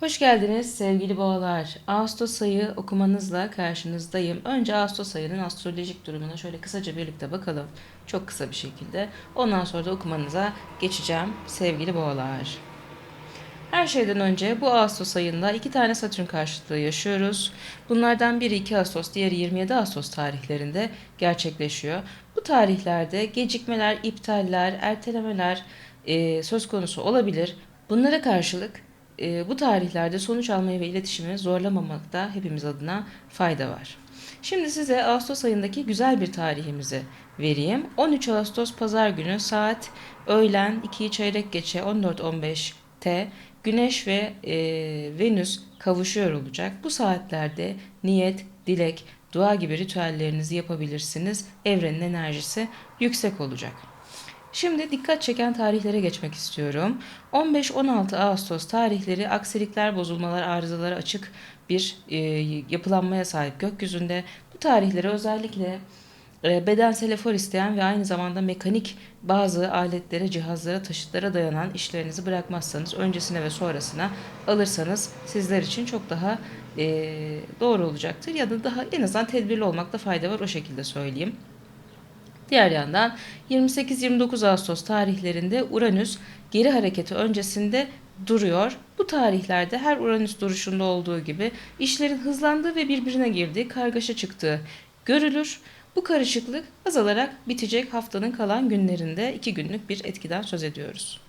Hoş geldiniz sevgili boğalar. Ağustos ayı okumanızla karşınızdayım. Önce Ağustos ayının astrolojik durumuna şöyle kısaca birlikte bakalım. Çok kısa bir şekilde. Ondan sonra da okumanıza geçeceğim sevgili boğalar. Her şeyden önce bu Ağustos ayında iki tane Satürn karşıtlığı yaşıyoruz. Bunlardan biri 2 Ağustos, diğeri 27 Ağustos tarihlerinde gerçekleşiyor. Bu tarihlerde gecikmeler, iptaller, ertelemeler e, söz konusu olabilir. Bunlara karşılık e, bu tarihlerde sonuç almayı ve iletişimi zorlamamakta hepimiz adına fayda var. Şimdi size Ağustos ayındaki güzel bir tarihimizi vereyim. 13 Ağustos Pazar günü saat öğlen 2'yi çeyrek geçe 14.15'te Güneş ve e, Venüs kavuşuyor olacak. Bu saatlerde niyet, dilek, dua gibi ritüellerinizi yapabilirsiniz. Evrenin enerjisi yüksek olacak. Şimdi dikkat çeken tarihlere geçmek istiyorum. 15-16 Ağustos tarihleri aksilikler, bozulmalar, arızalara açık bir e, yapılanmaya sahip gökyüzünde. Bu tarihleri özellikle e, bedensel efor isteyen ve aynı zamanda mekanik bazı aletlere, cihazlara, taşıtlara dayanan işlerinizi bırakmazsanız öncesine ve sonrasına alırsanız sizler için çok daha e, doğru olacaktır. Ya da daha en azından tedbirli olmakta fayda var o şekilde söyleyeyim. Diğer yandan 28-29 Ağustos tarihlerinde Uranüs geri hareketi öncesinde duruyor. Bu tarihlerde her Uranüs duruşunda olduğu gibi işlerin hızlandığı ve birbirine girdiği, kargaşa çıktığı görülür. Bu karışıklık azalarak bitecek haftanın kalan günlerinde iki günlük bir etkiden söz ediyoruz.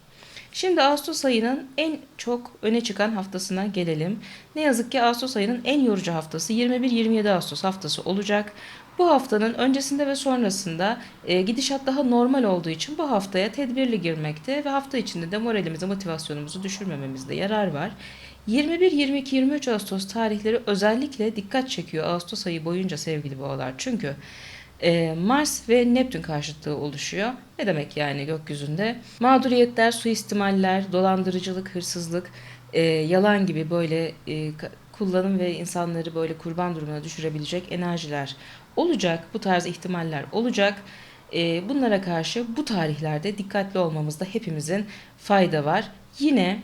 Şimdi Ağustos ayının en çok öne çıkan haftasına gelelim. Ne yazık ki Ağustos ayının en yorucu haftası 21-27 Ağustos haftası olacak. Bu haftanın öncesinde ve sonrasında e, gidişat daha normal olduğu için bu haftaya tedbirli girmekte ve hafta içinde de moralimizi, motivasyonumuzu düşürmememizde yarar var. 21, 22, 23 Ağustos tarihleri özellikle dikkat çekiyor Ağustos ayı boyunca sevgili boğalar. Çünkü e, Mars ve Neptün karşıtlığı oluşuyor. Ne demek yani gökyüzünde? Mağduriyetler, suistimaller, dolandırıcılık, hırsızlık, e, yalan gibi böyle e, kullanım ve insanları böyle kurban durumuna düşürebilecek enerjiler olacak. Bu tarz ihtimaller olacak. E, bunlara karşı bu tarihlerde dikkatli olmamızda hepimizin fayda var. Yine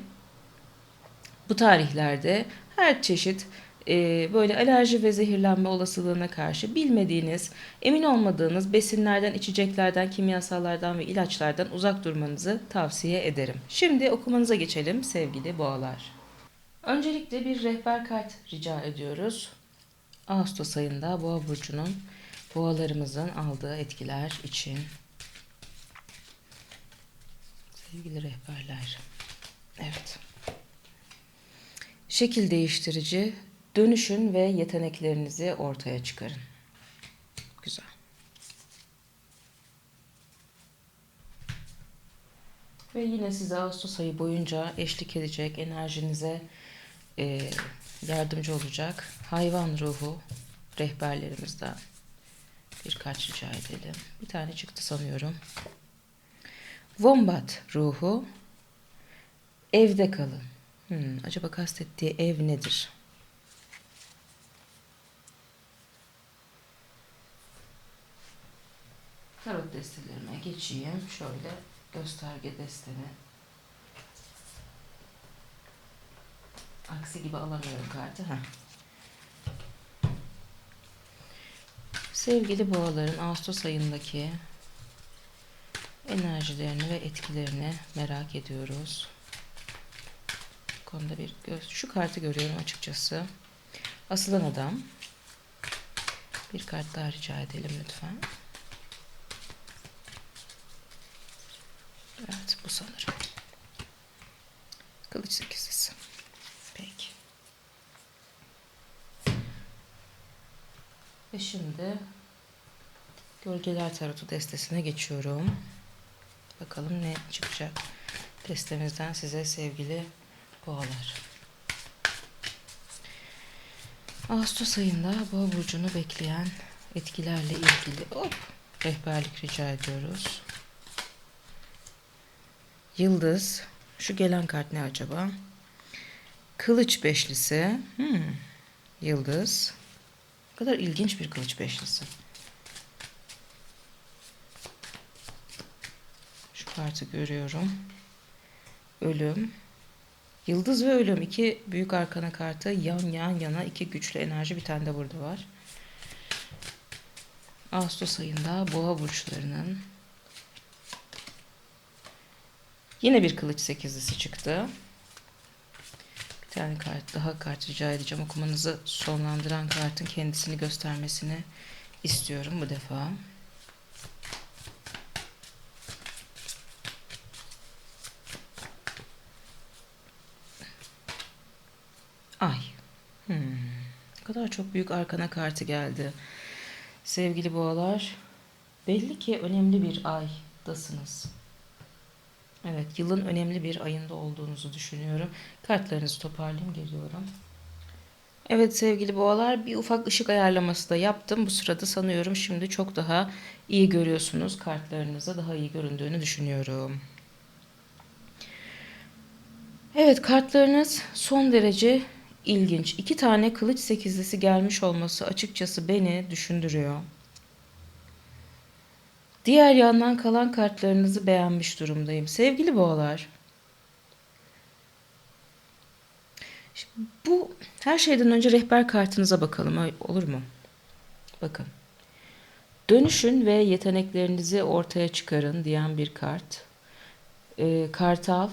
bu tarihlerde her çeşit e, böyle alerji ve zehirlenme olasılığına karşı bilmediğiniz, emin olmadığınız besinlerden, içeceklerden, kimyasallardan ve ilaçlardan uzak durmanızı tavsiye ederim. Şimdi okumanıza geçelim sevgili boğalar. Öncelikle bir rehber kart rica ediyoruz. Ağustos ayında Boğa burcunun boğalarımızın aldığı etkiler için sevgili rehberler. Evet. Şekil değiştirici dönüşün ve yeteneklerinizi ortaya çıkarın. Güzel. Ve yine size Ağustos ayı boyunca eşlik edecek enerjinize e, yardımcı olacak hayvan ruhu rehberlerimizden birkaç rica edelim. Bir tane çıktı sanıyorum. Wombat ruhu evde kalın. Hmm, acaba kastettiği ev nedir? Tarot destelerime geçeyim. Şöyle gösterge destemi. Aksi gibi alamıyorum kartı. Heh. Sevgili boğaların Ağustos ayındaki enerjilerini ve etkilerini merak ediyoruz. Bu konuda bir göz şu kartı görüyorum açıkçası. Asılan adam. Bir kart daha rica edelim lütfen. Evet bu sanırım. Kılıç sekizlisi. Ve şimdi Gölgeler Tarotu destesine geçiyorum. Bakalım ne çıkacak destemizden size sevgili boğalar. Ağustos ayında boğa burcunu bekleyen etkilerle ilgili hop, rehberlik rica ediyoruz. Yıldız. Şu gelen kart ne acaba? Kılıç beşlisi. Hmm. Yıldız. Ne kadar ilginç bir kılıç beşlisi. Şu kartı görüyorum. Ölüm. Yıldız ve ölüm iki büyük arkana kartı yan yan yana iki güçlü enerji bir tane de burada var. Ağustos ayında boğa burçlarının yine bir kılıç sekizlisi çıktı. Bir tane kart daha kart rica edeceğim. Okumanızı sonlandıran kartın kendisini göstermesini istiyorum bu defa. Ay. Hmm. Ne kadar çok büyük arkana kartı geldi. Sevgili boğalar, belli ki önemli bir aydasınız. Evet, yılın önemli bir ayında olduğunuzu düşünüyorum. Kartlarınızı toparlayayım, geliyorum. Evet sevgili boğalar, bir ufak ışık ayarlaması da yaptım. Bu sırada sanıyorum şimdi çok daha iyi görüyorsunuz. Kartlarınızda daha iyi göründüğünü düşünüyorum. Evet, kartlarınız son derece ilginç. İki tane kılıç sekizlisi gelmiş olması açıkçası beni düşündürüyor. Diğer yandan kalan kartlarınızı beğenmiş durumdayım. Sevgili boğalar. Bu her şeyden önce rehber kartınıza bakalım olur mu? Bakın. Dönüşün ve yeteneklerinizi ortaya çıkarın diyen bir kart. E, kartal,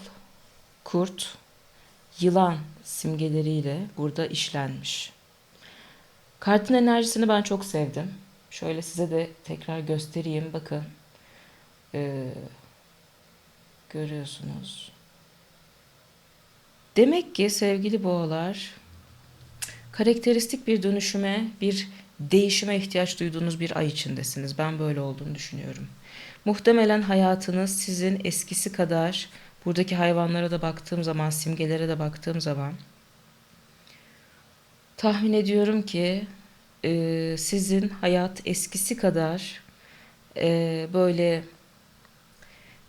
kurt, yılan simgeleriyle burada işlenmiş. Kartın enerjisini ben çok sevdim. Şöyle size de tekrar göstereyim. Bakın. Ee, görüyorsunuz. Demek ki sevgili boğalar karakteristik bir dönüşüme, bir değişime ihtiyaç duyduğunuz bir ay içindesiniz. Ben böyle olduğunu düşünüyorum. Muhtemelen hayatınız sizin eskisi kadar buradaki hayvanlara da baktığım zaman, simgelere de baktığım zaman tahmin ediyorum ki e, sizin hayat eskisi kadar e, böyle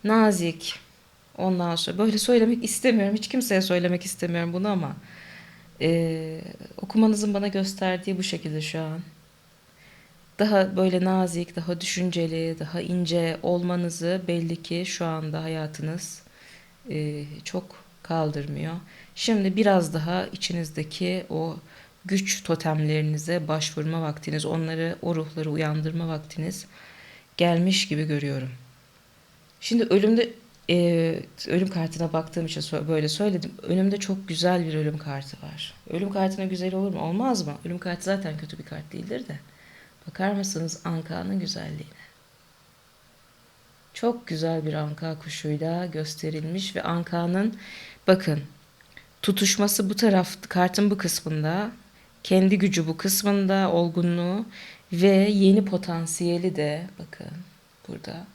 nazik, ondan sonra böyle söylemek istemiyorum. Hiç kimseye söylemek istemiyorum bunu ama e, okumanızın bana gösterdiği bu şekilde şu an. Daha böyle nazik, daha düşünceli, daha ince olmanızı belli ki şu anda hayatınız e, çok kaldırmıyor. Şimdi biraz daha içinizdeki o güç totemlerinize başvurma vaktiniz, onları, o ruhları uyandırma vaktiniz gelmiş gibi görüyorum. Şimdi ölümde e, ölüm kartına baktığım için böyle söyledim. Önümde çok güzel bir ölüm kartı var. Ölüm kartına güzel olur mu? Olmaz mı? Ölüm kartı zaten kötü bir kart değildir de. Bakar mısınız Anka'nın güzelliğine? Çok güzel bir anka kuşuyla gösterilmiş ve ankanın bakın tutuşması bu taraf kartın bu kısmında kendi gücü bu kısmında olgunluğu ve yeni potansiyeli de bakın burada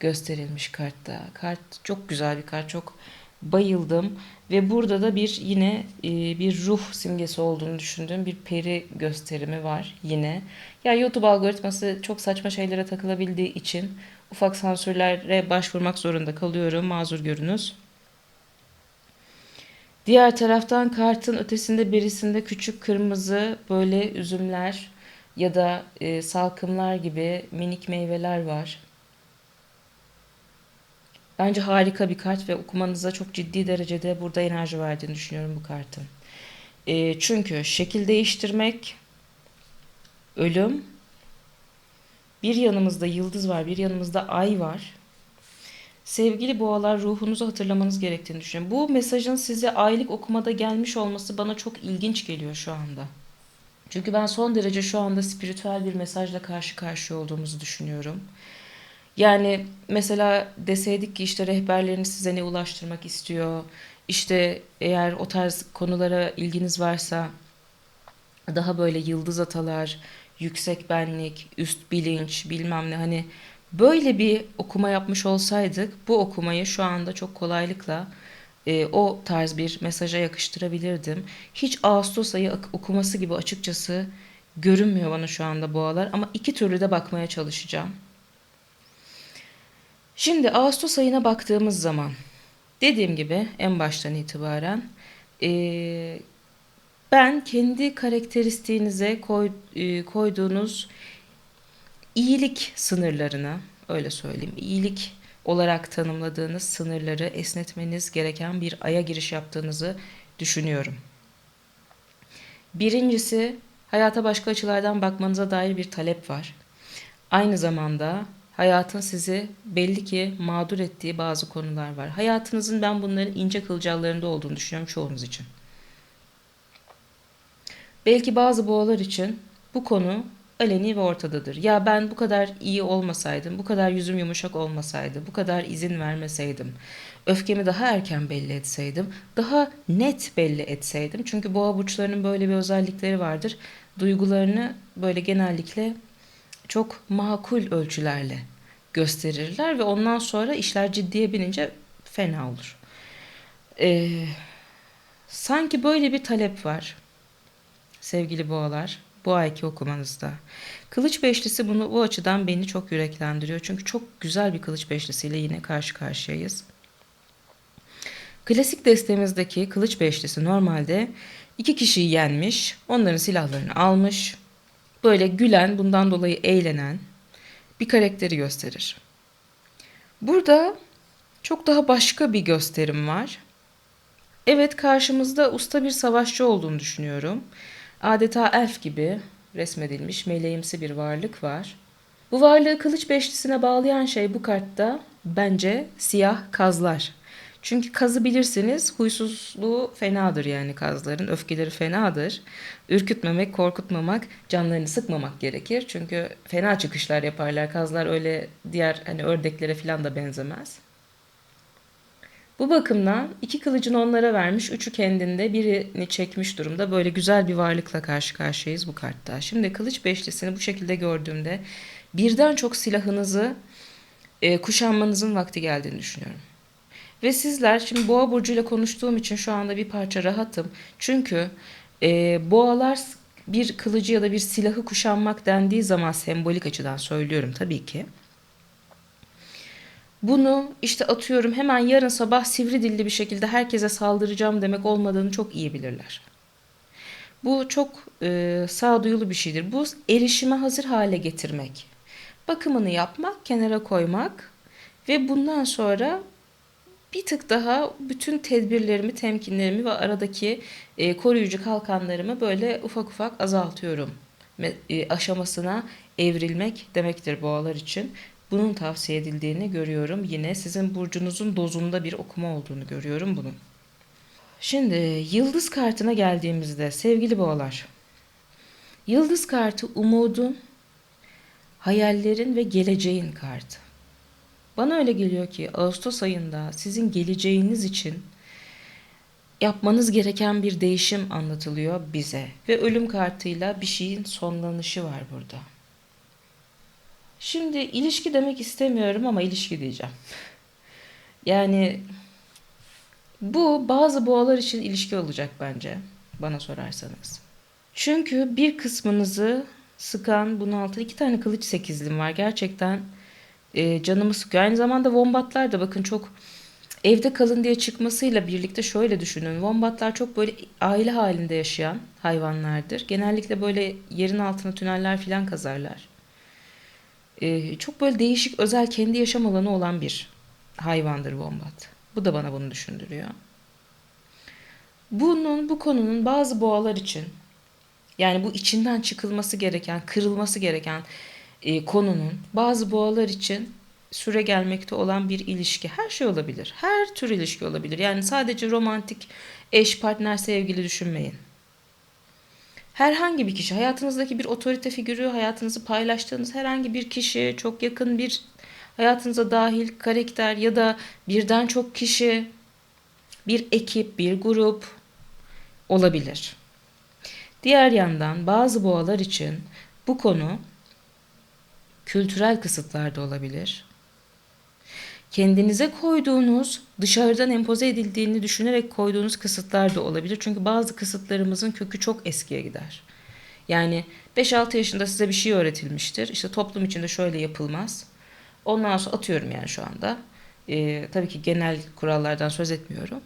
gösterilmiş kartta. Kart çok güzel bir kart. Çok bayıldım ve burada da bir yine e, bir ruh simgesi olduğunu düşündüğüm bir peri gösterimi var yine. Ya YouTube algoritması çok saçma şeylere takılabildiği için ufak sansürlere başvurmak zorunda kalıyorum. Mazur görünüz. Diğer taraftan kartın ötesinde birisinde küçük kırmızı böyle üzümler ya da e, salkımlar gibi minik meyveler var. Bence harika bir kart ve okumanıza çok ciddi derecede burada enerji verdiğini düşünüyorum bu kartın. E, çünkü şekil değiştirmek, ölüm, bir yanımızda yıldız var, bir yanımızda ay var. Sevgili boğalar ruhunuzu hatırlamanız gerektiğini düşünüyorum. Bu mesajın size aylık okumada gelmiş olması bana çok ilginç geliyor şu anda. Çünkü ben son derece şu anda spiritüel bir mesajla karşı karşıya olduğumuzu düşünüyorum. Yani mesela deseydik ki işte rehberleriniz size ne ulaştırmak istiyor. İşte eğer o tarz konulara ilginiz varsa daha böyle yıldız atalar, yüksek benlik, üst bilinç, bilmem ne hani böyle bir okuma yapmış olsaydık bu okumayı şu anda çok kolaylıkla e, o tarz bir mesaja yakıştırabilirdim. Hiç Ağustos ayı okuması gibi açıkçası görünmüyor bana şu anda boğalar ama iki türlü de bakmaya çalışacağım. Şimdi Ağustos ayına baktığımız zaman dediğim gibi en baştan itibaren e, ben kendi karakteristiğinize koy, e, koyduğunuz iyilik sınırlarına öyle söyleyeyim iyilik olarak tanımladığınız sınırları esnetmeniz gereken bir aya giriş yaptığınızı düşünüyorum. Birincisi hayata başka açılardan bakmanıza dair bir talep var. Aynı zamanda hayatın sizi belli ki mağdur ettiği bazı konular var. Hayatınızın ben bunların ince kılcallarında olduğunu düşünüyorum çoğunuz için. Belki bazı boğalar için bu konu aleni ve ortadadır. Ya ben bu kadar iyi olmasaydım, bu kadar yüzüm yumuşak olmasaydı, bu kadar izin vermeseydim, öfkemi daha erken belli etseydim, daha net belli etseydim. Çünkü boğa burçlarının böyle bir özellikleri vardır. Duygularını böyle genellikle çok makul ölçülerle gösterirler ve ondan sonra işler ciddiye binince fena olur. Ee, sanki böyle bir talep var sevgili boğalar bu ayki okumanızda. Kılıç beşlisi bunu bu açıdan beni çok yüreklendiriyor. Çünkü çok güzel bir kılıç beşlisiyle yine karşı karşıyayız. Klasik destemizdeki kılıç beşlisi normalde iki kişiyi yenmiş, onların silahlarını almış, böyle gülen, bundan dolayı eğlenen bir karakteri gösterir. Burada çok daha başka bir gösterim var. Evet karşımızda usta bir savaşçı olduğunu düşünüyorum. Adeta elf gibi resmedilmiş meleğimsi bir varlık var. Bu varlığı kılıç beşlisine bağlayan şey bu kartta bence siyah kazlar. Çünkü kazı bilirsiniz huysuzluğu fenadır yani kazların. Öfkeleri fenadır. Ürkütmemek, korkutmamak, canlarını sıkmamak gerekir. Çünkü fena çıkışlar yaparlar. Kazlar öyle diğer hani ördeklere falan da benzemez. Bu bakımdan iki kılıcını onlara vermiş, üçü kendinde, birini çekmiş durumda. Böyle güzel bir varlıkla karşı karşıyayız bu kartta. Şimdi kılıç beşlisini bu şekilde gördüğümde birden çok silahınızı e, kuşanmanızın vakti geldiğini düşünüyorum. Ve sizler şimdi boğa burcuyla konuştuğum için şu anda bir parça rahatım. Çünkü e, boğalar bir kılıcı ya da bir silahı kuşanmak dendiği zaman sembolik açıdan söylüyorum tabii ki. Bunu işte atıyorum hemen yarın sabah sivri dilli bir şekilde herkese saldıracağım demek olmadığını çok iyi bilirler. Bu çok e, sağduyulu bir şeydir. Bu erişime hazır hale getirmek. Bakımını yapmak, kenara koymak ve bundan sonra bir tık daha bütün tedbirlerimi, temkinlerimi ve aradaki e, koruyucu kalkanlarımı böyle ufak ufak azaltıyorum e, aşamasına evrilmek demektir boğalar için. Bunun tavsiye edildiğini görüyorum. Yine sizin burcunuzun dozunda bir okuma olduğunu görüyorum bunun. Şimdi yıldız kartına geldiğimizde sevgili boğalar. Yıldız kartı umudun, hayallerin ve geleceğin kartı. Bana öyle geliyor ki Ağustos ayında sizin geleceğiniz için yapmanız gereken bir değişim anlatılıyor bize ve ölüm kartıyla bir şeyin sonlanışı var burada. Şimdi ilişki demek istemiyorum ama ilişki diyeceğim. Yani bu bazı boğalar için ilişki olacak bence bana sorarsanız. Çünkü bir kısmınızı sıkan bunaltan iki tane kılıç sekizlim var. Gerçekten e, canımı sıkıyor. Aynı zamanda wombatlar da bakın çok evde kalın diye çıkmasıyla birlikte şöyle düşünün. Wombatlar çok böyle aile halinde yaşayan hayvanlardır. Genellikle böyle yerin altına tüneller falan kazarlar. Ee, çok böyle değişik özel kendi yaşam alanı olan bir hayvandır wombat. Bu da bana bunu düşündürüyor. Bunun bu konunun bazı boğalar için yani bu içinden çıkılması gereken, kırılması gereken e, konunun bazı boğalar için süre gelmekte olan bir ilişki. Her şey olabilir. Her tür ilişki olabilir. Yani sadece romantik eş, partner, sevgili düşünmeyin. Herhangi bir kişi, hayatınızdaki bir otorite figürü, hayatınızı paylaştığınız herhangi bir kişi, çok yakın bir hayatınıza dahil karakter ya da birden çok kişi, bir ekip, bir grup olabilir. Diğer yandan bazı boğalar için bu konu kültürel kısıtlar da olabilir. Kendinize koyduğunuz, dışarıdan empoze edildiğini düşünerek koyduğunuz kısıtlar da olabilir. Çünkü bazı kısıtlarımızın kökü çok eskiye gider. Yani 5-6 yaşında size bir şey öğretilmiştir. İşte toplum içinde şöyle yapılmaz. Ondan sonra atıyorum yani şu anda. Ee, tabii ki genel kurallardan söz etmiyorum.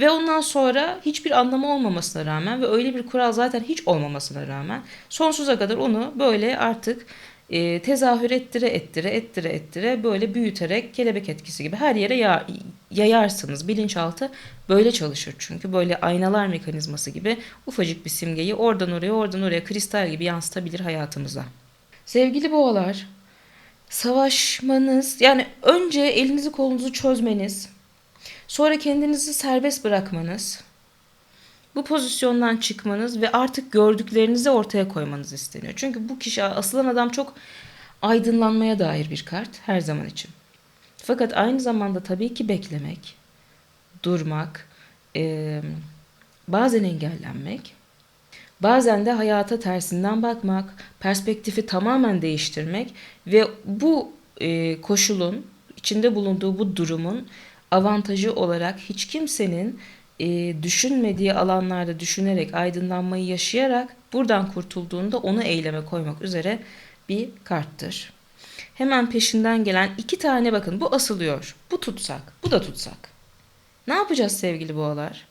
Ve ondan sonra hiçbir anlamı olmamasına rağmen ve öyle bir kural zaten hiç olmamasına rağmen sonsuza kadar onu böyle artık e, tezahür ettire ettire ettire ettire böyle büyüterek kelebek etkisi gibi her yere ya- yayarsınız. Bilinçaltı böyle çalışır çünkü böyle aynalar mekanizması gibi ufacık bir simgeyi oradan oraya oradan oraya kristal gibi yansıtabilir hayatımıza. Sevgili boğalar, savaşmanız yani önce elinizi kolunuzu çözmeniz, sonra kendinizi serbest bırakmanız, bu pozisyondan çıkmanız ve artık gördüklerinizi ortaya koymanız isteniyor. Çünkü bu kişi asılan adam çok aydınlanmaya dair bir kart her zaman için. Fakat aynı zamanda tabii ki beklemek, durmak, eee, bazen engellenmek, bazen de hayata tersinden bakmak, perspektifi tamamen değiştirmek ve bu eee, koşulun, içinde bulunduğu bu durumun avantajı olarak hiç kimsenin eee, düşünmediği alanlarda düşünerek, aydınlanmayı yaşayarak buradan kurtulduğunda onu eyleme koymak üzere bir karttır. Hemen peşinden gelen iki tane bakın bu asılıyor, bu tutsak, bu da tutsak. Ne yapacağız sevgili boğalar?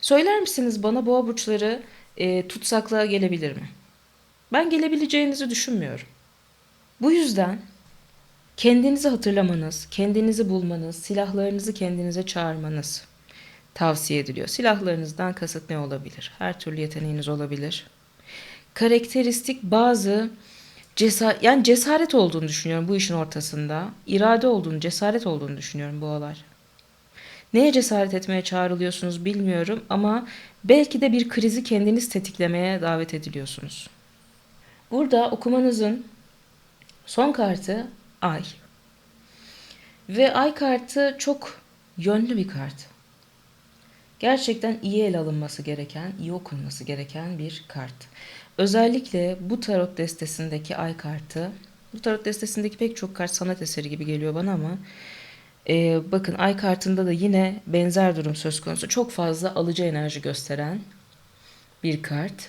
Söyler misiniz bana boğa burçları e, tutsaklığa gelebilir mi? Ben gelebileceğinizi düşünmüyorum. Bu yüzden kendinizi hatırlamanız, kendinizi bulmanız, silahlarınızı kendinize çağırmanız tavsiye ediliyor. Silahlarınızdan kasıt ne olabilir? Her türlü yeteneğiniz olabilir. Karakteristik bazı cesaret, yani cesaret olduğunu düşünüyorum bu işin ortasında. İrade olduğunu, cesaret olduğunu düşünüyorum bu olay. Neye cesaret etmeye çağrılıyorsunuz bilmiyorum ama belki de bir krizi kendiniz tetiklemeye davet ediliyorsunuz. Burada okumanızın son kartı ay. Ve ay kartı çok yönlü bir kart. Gerçekten iyi ele alınması gereken, iyi okunması gereken bir kart. Özellikle bu tarot destesindeki ay kartı, bu tarot destesindeki pek çok kart sanat eseri gibi geliyor bana ama ee, bakın ay kartında da yine benzer durum söz konusu. Çok fazla alıcı enerji gösteren bir kart.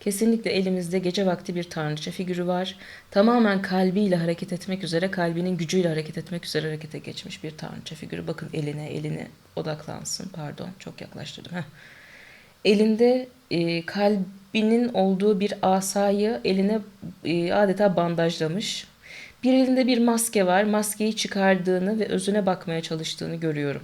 Kesinlikle elimizde gece vakti bir tanrıça figürü var. Tamamen kalbiyle hareket etmek üzere, kalbinin gücüyle hareket etmek üzere harekete geçmiş bir tanrıça figürü. Bakın eline, eline odaklansın. Pardon, çok yaklaştırdım. Heh. Elinde e, kalbinin olduğu bir asayı eline e, adeta bandajlamış. Bir elinde bir maske var. Maskeyi çıkardığını ve özüne bakmaya çalıştığını görüyorum.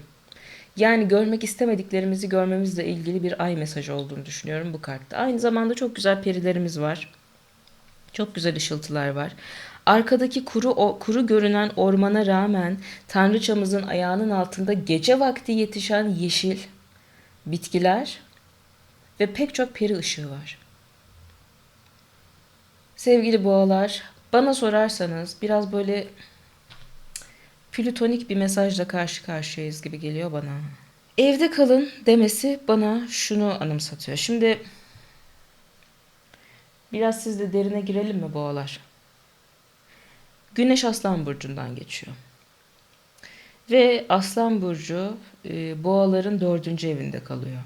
Yani görmek istemediklerimizi görmemizle ilgili bir ay mesajı olduğunu düşünüyorum bu kartta. Aynı zamanda çok güzel perilerimiz var. Çok güzel ışıltılar var. Arkadaki kuru o, kuru görünen ormana rağmen tanrıçamızın ayağının altında gece vakti yetişen yeşil bitkiler ve pek çok peri ışığı var. Sevgili boğalar, bana sorarsanız biraz böyle plütonik bir mesajla karşı karşıyayız gibi geliyor bana. Evde kalın demesi bana şunu anımsatıyor. Şimdi biraz siz de derine girelim mi boğalar? Güneş Aslan Burcu'ndan geçiyor. Ve Aslan Burcu e, boğaların dördüncü evinde kalıyor.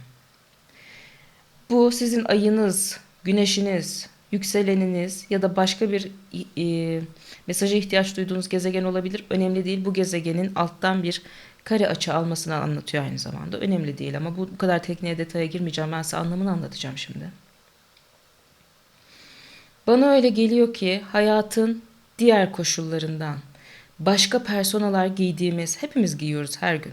Bu sizin ayınız, güneşiniz, yükseleniniz ya da başka bir e, mesaja ihtiyaç duyduğunuz gezegen olabilir. Önemli değil. Bu gezegenin alttan bir kare açı almasını anlatıyor aynı zamanda. Önemli değil ama bu, bu kadar tekniğe detaya girmeyeceğim. Ben size anlamını anlatacağım şimdi. Bana öyle geliyor ki hayatın diğer koşullarından başka personalar giydiğimiz, hepimiz giyiyoruz her gün.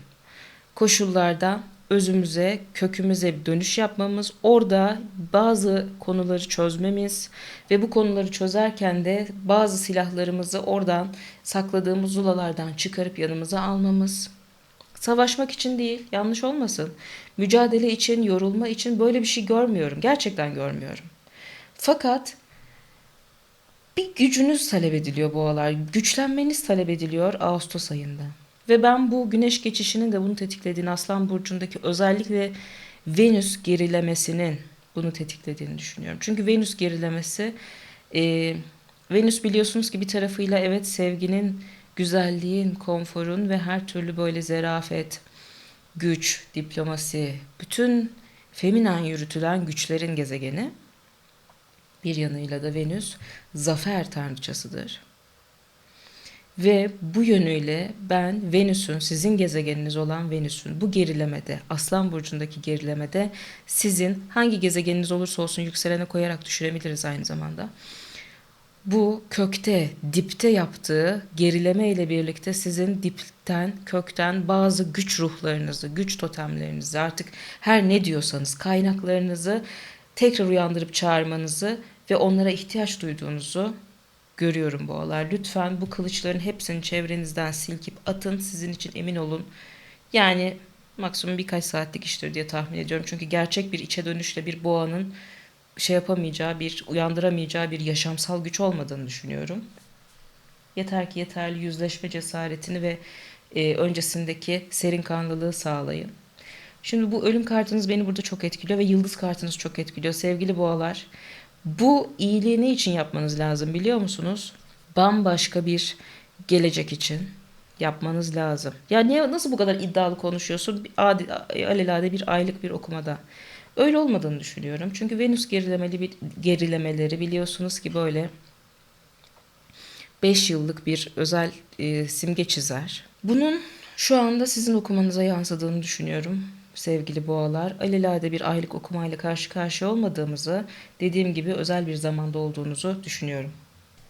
Koşullardan özümüze, kökümüze bir dönüş yapmamız, orada bazı konuları çözmemiz ve bu konuları çözerken de bazı silahlarımızı oradan sakladığımız zulalardan çıkarıp yanımıza almamız. Savaşmak için değil, yanlış olmasın. Mücadele için, yorulma için böyle bir şey görmüyorum. Gerçekten görmüyorum. Fakat bir gücünüz talep ediliyor bu aralar. Güçlenmeniz talep ediliyor Ağustos ayında. Ve ben bu güneş geçişinin de bunu tetiklediğini, Aslan Burcu'ndaki özellikle Venüs gerilemesinin bunu tetiklediğini düşünüyorum. Çünkü Venüs gerilemesi, e, Venüs biliyorsunuz ki bir tarafıyla evet sevginin, güzelliğin, konforun ve her türlü böyle zerafet, güç, diplomasi, bütün feminen yürütülen güçlerin gezegeni. Bir yanıyla da Venüs zafer tanrıçasıdır. Ve bu yönüyle ben Venüs'ün, sizin gezegeniniz olan Venüs'ün bu gerilemede, Aslan Burcu'ndaki gerilemede sizin hangi gezegeniniz olursa olsun yükselene koyarak düşürebiliriz aynı zamanda. bu kökte, dipte yaptığı gerileme ile birlikte sizin dipten, kökten bazı güç ruhlarınızı, güç totemlerinizi artık her ne diyorsanız kaynaklarınızı tekrar uyandırıp çağırmanızı ve onlara ihtiyaç duyduğunuzu görüyorum bu aralar. Lütfen bu kılıçların hepsini çevrenizden silkip atın. Sizin için emin olun. Yani maksimum birkaç saatlik iştir diye tahmin ediyorum. Çünkü gerçek bir içe dönüşle bir boğanın şey yapamayacağı, bir uyandıramayacağı bir yaşamsal güç olmadığını düşünüyorum. Yeter ki yeterli yüzleşme cesaretini ve e, öncesindeki serin kanlılığı sağlayın. Şimdi bu ölüm kartınız beni burada çok etkiliyor ve yıldız kartınız çok etkiliyor. Sevgili boğalar, bu iyiliği ne için yapmanız lazım biliyor musunuz? Bambaşka bir gelecek için yapmanız lazım. Ya niye nasıl bu kadar iddialı konuşuyorsun? Adi, alelade bir aylık bir okumada. Öyle olmadığını düşünüyorum. Çünkü Venüs gerilemeli bir gerilemeleri biliyorsunuz ki böyle 5 yıllık bir özel e, simge çizer. Bunun şu anda sizin okumanıza yansıdığını düşünüyorum sevgili boğalar. Alelade bir aylık okumayla karşı karşıya olmadığımızı, dediğim gibi özel bir zamanda olduğunuzu düşünüyorum.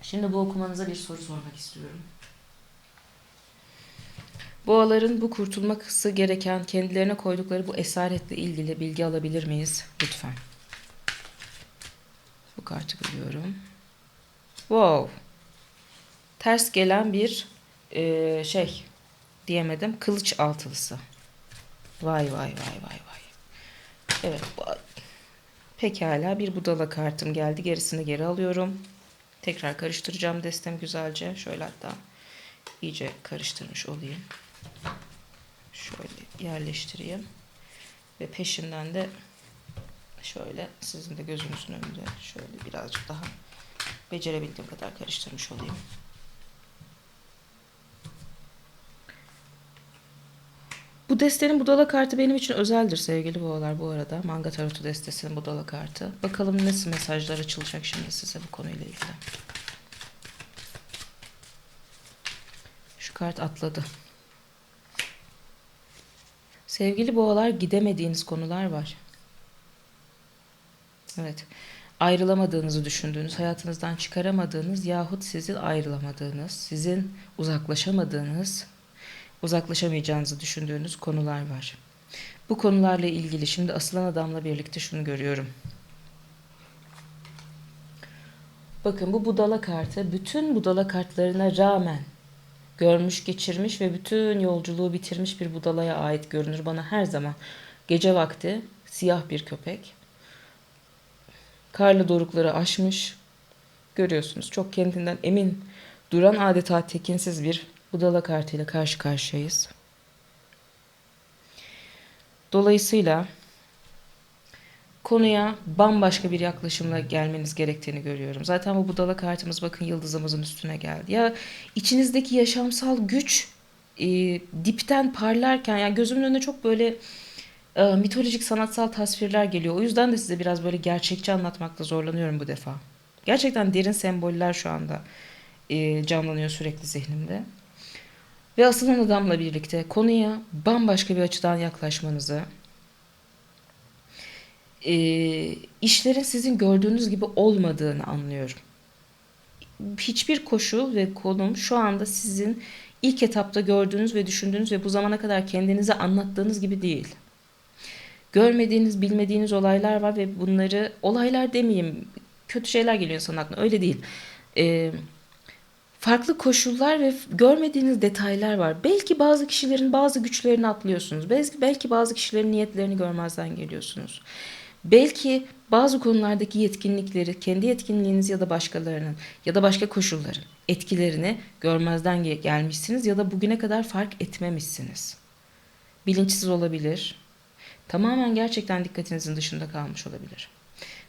Şimdi bu okumanıza bir soru sormak istiyorum. Boğaların bu kurtulması gereken kendilerine koydukları bu esaretle ilgili bilgi alabilir miyiz? Lütfen. Bu kartı görüyorum. Wow. Ters gelen bir e, şey diyemedim. Kılıç altılısı. Vay vay vay vay vay. Evet. Pekala bir budala kartım geldi. Gerisini geri alıyorum. Tekrar karıştıracağım destem güzelce. Şöyle hatta iyice karıştırmış olayım. Şöyle yerleştireyim. Ve peşinden de şöyle sizin de gözünüzün önünde şöyle birazcık daha becerebildiğim kadar karıştırmış olayım. Destenin budala kartı benim için özeldir sevgili boğalar bu arada. Manga Tarotu destesinin budala kartı. Bakalım nasıl mesajlar açılacak şimdi size bu konuyla ilgili. Şu kart atladı. Sevgili boğalar gidemediğiniz konular var. Evet. Ayrılamadığınızı düşündüğünüz, hayatınızdan çıkaramadığınız yahut sizin ayrılamadığınız, sizin uzaklaşamadığınız uzaklaşamayacağınızı düşündüğünüz konular var. Bu konularla ilgili şimdi asılan adamla birlikte şunu görüyorum. Bakın bu budala kartı bütün budala kartlarına rağmen görmüş, geçirmiş ve bütün yolculuğu bitirmiş bir budalaya ait görünür bana her zaman. Gece vakti siyah bir köpek. Karlı dorukları aşmış. Görüyorsunuz çok kendinden emin duran adeta tekinsiz bir budala kartıyla karşı karşıyayız. Dolayısıyla konuya bambaşka bir yaklaşımla gelmeniz gerektiğini görüyorum. Zaten bu budala kartımız bakın yıldızımızın üstüne geldi. Ya içinizdeki yaşamsal güç e, dipten parlarken yani gözümün önüne çok böyle e, mitolojik sanatsal tasvirler geliyor. O yüzden de size biraz böyle gerçekçi anlatmakta zorlanıyorum bu defa. Gerçekten derin semboller şu anda e, canlanıyor sürekli zihnimde. Ve asılan adamla birlikte konuya bambaşka bir açıdan yaklaşmanızı, e, işlerin sizin gördüğünüz gibi olmadığını anlıyorum. Hiçbir koşul ve konum şu anda sizin ilk etapta gördüğünüz ve düşündüğünüz ve bu zamana kadar kendinize anlattığınız gibi değil. Görmediğiniz, bilmediğiniz olaylar var ve bunları olaylar demeyeyim, kötü şeyler geliyor insan aklına. Öyle değil. Eee farklı koşullar ve görmediğiniz detaylar var. Belki bazı kişilerin bazı güçlerini atlıyorsunuz. Belki, belki bazı kişilerin niyetlerini görmezden geliyorsunuz. Belki bazı konulardaki yetkinlikleri, kendi yetkinliğiniz ya da başkalarının ya da başka koşulların etkilerini görmezden gelmişsiniz ya da bugüne kadar fark etmemişsiniz. Bilinçsiz olabilir. Tamamen gerçekten dikkatinizin dışında kalmış olabilir.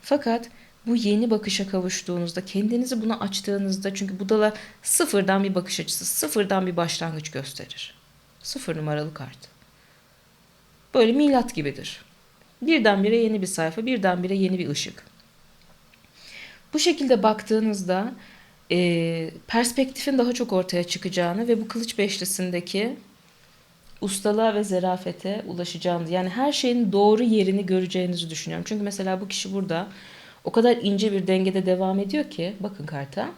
Fakat bu yeni bakışa kavuştuğunuzda, kendinizi buna açtığınızda çünkü budala sıfırdan bir bakış açısı, sıfırdan bir başlangıç gösterir. Sıfır numaralı kart. Böyle milat gibidir. Birdenbire yeni bir sayfa, birdenbire yeni bir ışık. Bu şekilde baktığınızda e, perspektifin daha çok ortaya çıkacağını ve bu kılıç beşlisindeki ustalığa ve zerafete ulaşacağınız yani her şeyin doğru yerini göreceğinizi düşünüyorum. Çünkü mesela bu kişi burada o kadar ince bir dengede devam ediyor ki bakın karta.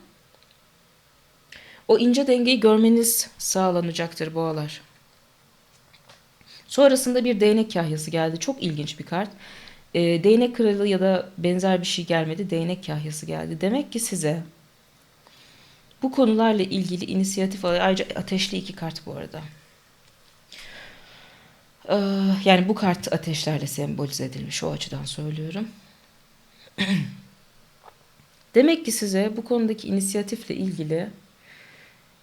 O ince dengeyi görmeniz sağlanacaktır boğalar. Sonrasında bir değnek kahyası geldi. Çok ilginç bir kart. E, değnek kralı ya da benzer bir şey gelmedi. Değnek kahyası geldi. Demek ki size bu konularla ilgili inisiyatif ayrıca ateşli iki kart bu arada. Ee, yani bu kart ateşlerle sembolize edilmiş o açıdan söylüyorum. Demek ki size bu konudaki inisiyatifle ilgili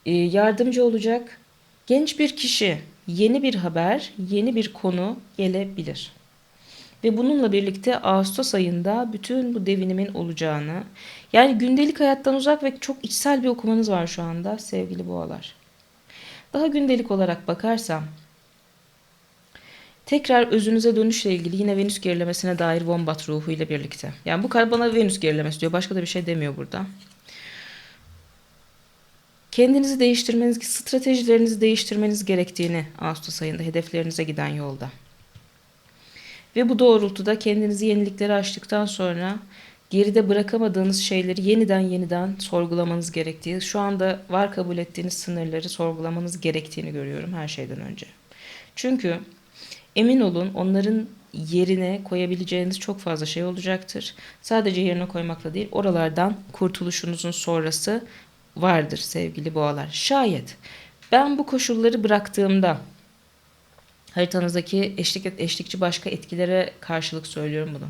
e, yardımcı olacak genç bir kişi, yeni bir haber, yeni bir konu gelebilir. Ve bununla birlikte Ağustos ayında bütün bu devinimin olacağını, yani gündelik hayattan uzak ve çok içsel bir okumanız var şu anda sevgili boğalar. Daha gündelik olarak bakarsam, tekrar özünüze dönüşle ilgili yine Venüs gerilemesine dair Wombat ruhu ile birlikte. Yani bu kart bana Venüs gerilemesi diyor. Başka da bir şey demiyor burada. Kendinizi değiştirmeniz, stratejilerinizi değiştirmeniz gerektiğini Ağustos ayında hedeflerinize giden yolda. Ve bu doğrultuda kendinizi yeniliklere açtıktan sonra geride bırakamadığınız şeyleri yeniden yeniden sorgulamanız gerektiği, şu anda var kabul ettiğiniz sınırları sorgulamanız gerektiğini görüyorum her şeyden önce. Çünkü emin olun onların yerine koyabileceğiniz çok fazla şey olacaktır. Sadece yerine koymakla değil, oralardan kurtuluşunuzun sonrası vardır sevgili boğalar. Şayet ben bu koşulları bıraktığımda haritanızdaki eşlik eşlikçi başka etkilere karşılık söylüyorum bunu.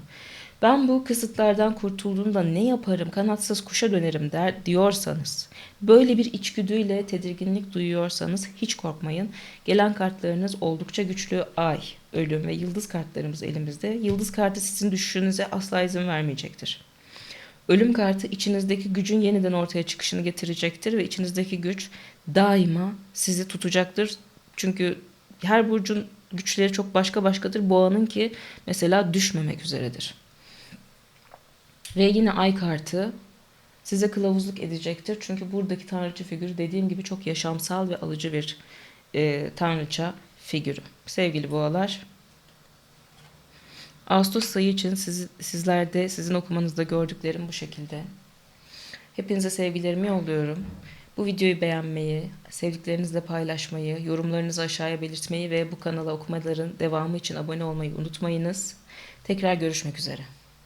Ben bu kısıtlardan kurtulduğumda ne yaparım, kanatsız kuşa dönerim der diyorsanız, böyle bir içgüdüyle tedirginlik duyuyorsanız hiç korkmayın. Gelen kartlarınız oldukça güçlü ay, ölüm ve yıldız kartlarımız elimizde. Yıldız kartı sizin düşüşünüze asla izin vermeyecektir. Ölüm kartı içinizdeki gücün yeniden ortaya çıkışını getirecektir ve içinizdeki güç daima sizi tutacaktır. Çünkü her burcun güçleri çok başka başkadır. Boğanın ki mesela düşmemek üzeredir. Ve yine ay kartı size kılavuzluk edecektir. Çünkü buradaki tanrıça figürü dediğim gibi çok yaşamsal ve alıcı bir e, tanrıça figürü. Sevgili boğalar, Ağustos sayı için siz, sizlerde, sizin okumanızda gördüklerim bu şekilde. Hepinize sevgilerimi yolluyorum. Bu videoyu beğenmeyi, sevdiklerinizle paylaşmayı, yorumlarınızı aşağıya belirtmeyi ve bu kanala okumaların devamı için abone olmayı unutmayınız. Tekrar görüşmek üzere.